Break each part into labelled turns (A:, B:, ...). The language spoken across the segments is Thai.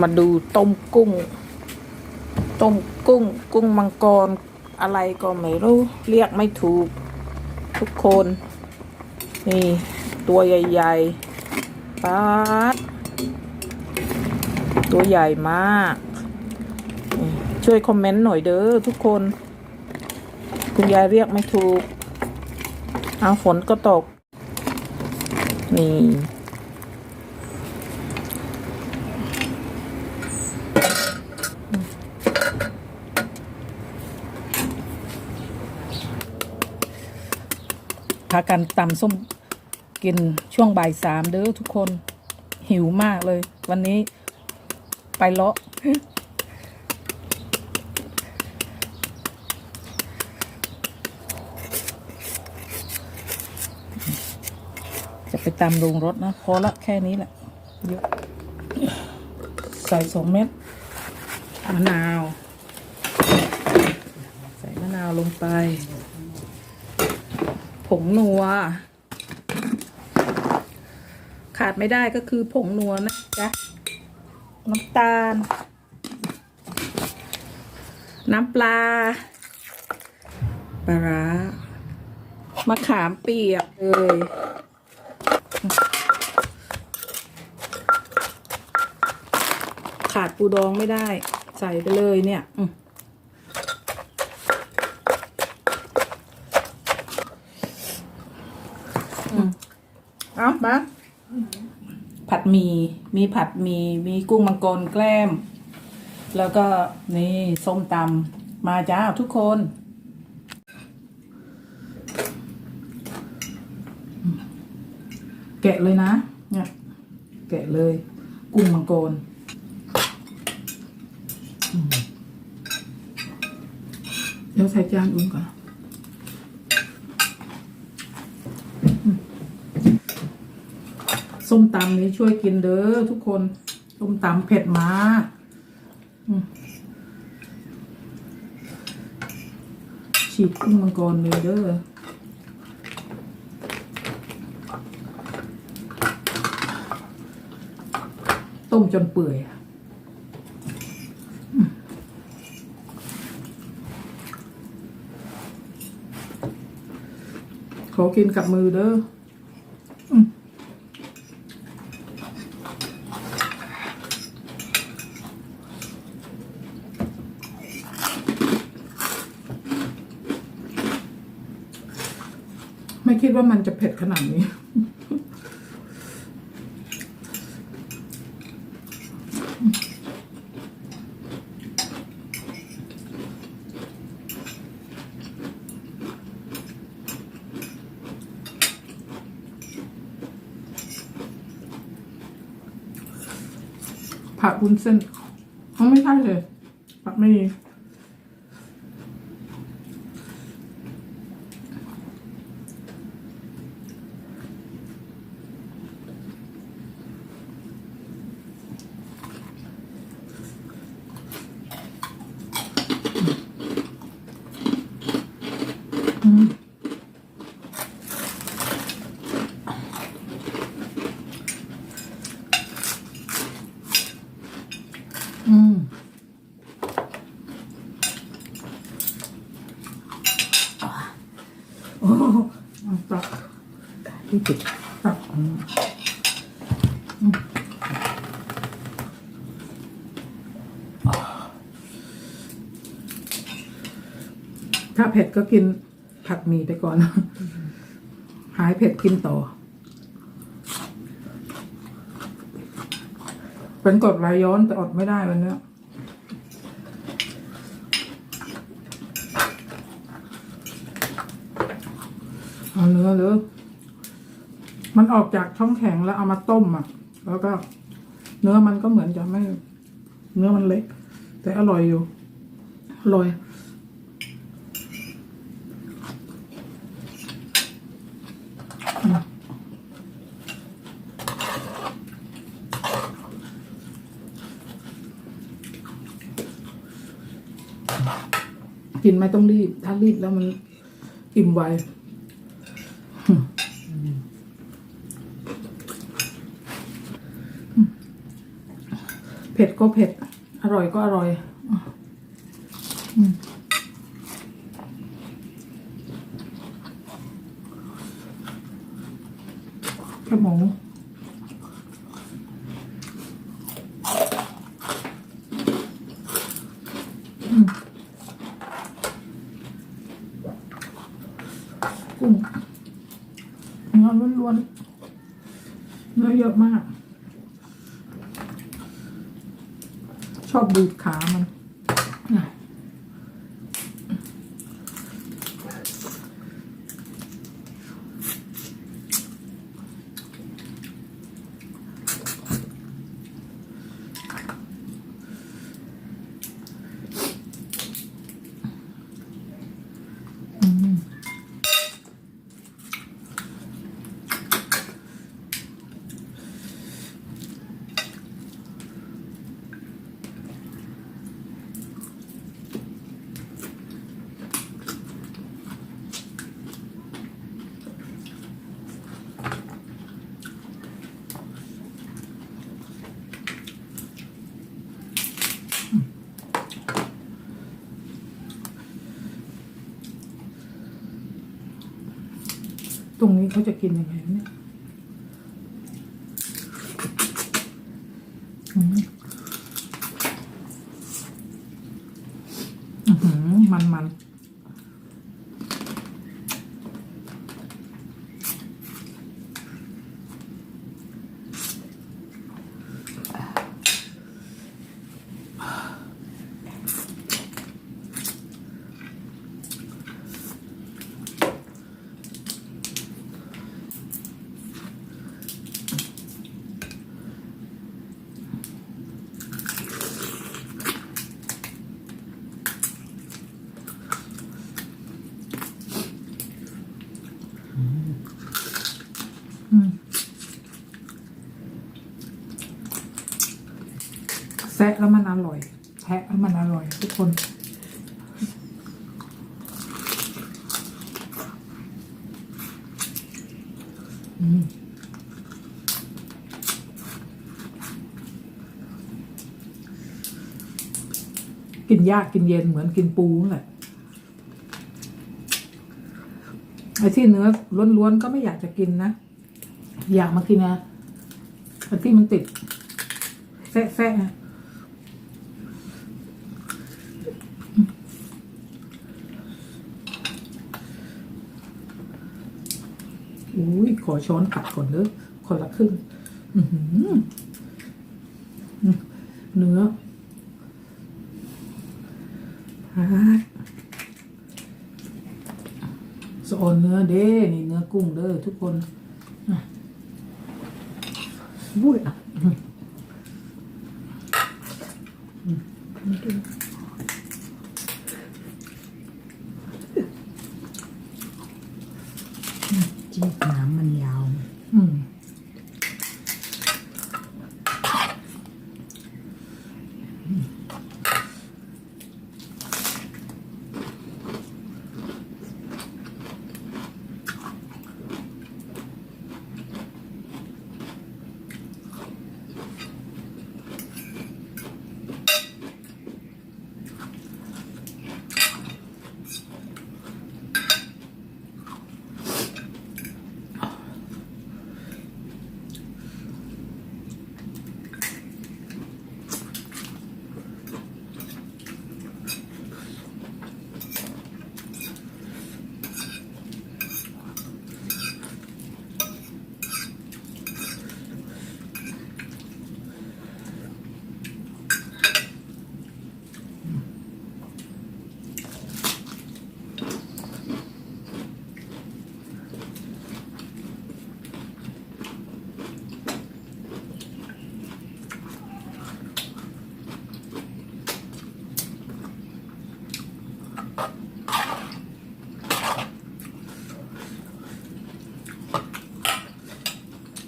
A: มาดูต้มกุ้ง ต้มกุ้ง กุ้งมังกร อะไรก็ไม่รู้ เรียกไม่ถูก ทุกคน นี่ ตัวใหญ่ๆป๊าดตัวใหญ่มาก ช่วยคอมเมนต์หน่อยเด้อทุกคน คุณยายเรียกไม่ถูก เอาฝนก็ตก นี่ากันตำส้มกินช่วงบ่ายสามเด้อทุกคนหิวมากเลย วันนี้ไปเลาะจะไปตำโรงรถนะ พอละแค่นี้แหละเยอะใส่สองเม็ดมะนาว ใส่มะนาวลงไป ผงนัว ขาดไม่ได้ก็คือผงนัวนะจ๊ะน้ำตาล น้ำปลาปลาร้ามะขามเปียกเลยขาดปูดองไม่ได้ ใส่ไปเลยเนี่ย อืม เอามาผัดหมี่มีผัดหมี่มีกุ้งมังกรแกล้ม แล้วก็นี่ส้มตำมาจ้าทุกคนแกะเลยนะเนี่ยแกะเลย กุ้งมังกรอืมเดี๋ยวใส่จานอื่นก่อน ส้มตำนี้ช่วยกินเด้อทุกคน ส้มตำเผ็ดมากฉีดกุ้งมังกรเลยเด้อต้มจนเปื่อยอขอกินกับมือเด้อ ไม่คิดว่ามันจะเผ็ดขนาดนี้ ผักบุ้นเส้นเขาไม่ใช่เลยผักไม่มี อืม โอ้เอาตักที่ติดตักอืมอืมถ้าเผ็ดก็กิน ผัดหมี่ไปก่อน หายเผ็ดกินต่อ เป็นกดไหลย้อนแต่อดไม่ได้วันเนี้ยเอาเนื้อหรือมันออกจากช่องแข็งแล้วเอามาต้มอะ แล้วก็ เนื้อมันก็เหมือนจะไม่ เนื้อมันเล็ก แต่อร่อยอยู่อร่อย กินไม่ต้องรีบ ถ้ารีบแล้วมันอิ่มไวเผ็ดก็เผ็ด อร่อยก็อร่อยอืมแค่หมูอืมกุ้ง เนื้อล้วนๆเนื้อเยอะมาก ชอบดูดขามัน ตรงนี้เขาจะกินยังไงเนี่ยอืมอื้อหือมันมันอืมแซะแล้วมันอร่อยแทะแล้วมันอร่อย ทุก คน อืมกินยากกินเย็นเหมือนกินปูนั่นแหละไอ้ที่เนื้อล้วนๆก็ไม่อยากจะกินนะ อยากมากินนะไอ้ที่มันติดแซะๆนะอุ้ ยขอช้อนกัดก่อนเด้อคนละครึ่งเนื้อพาสอนเนื้อเด้นี่เนื้อกุ้งเด้อทุกคนบุ้ยอะ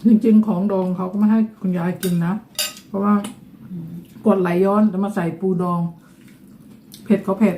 B: จ
A: ริงๆ ของดองเขาก็ไม่ให้คุณยายกินนะ เพราะว่ากดไหลย้อนแล้วมาใส่ปูดอง เผ็ดเขาเผ็ด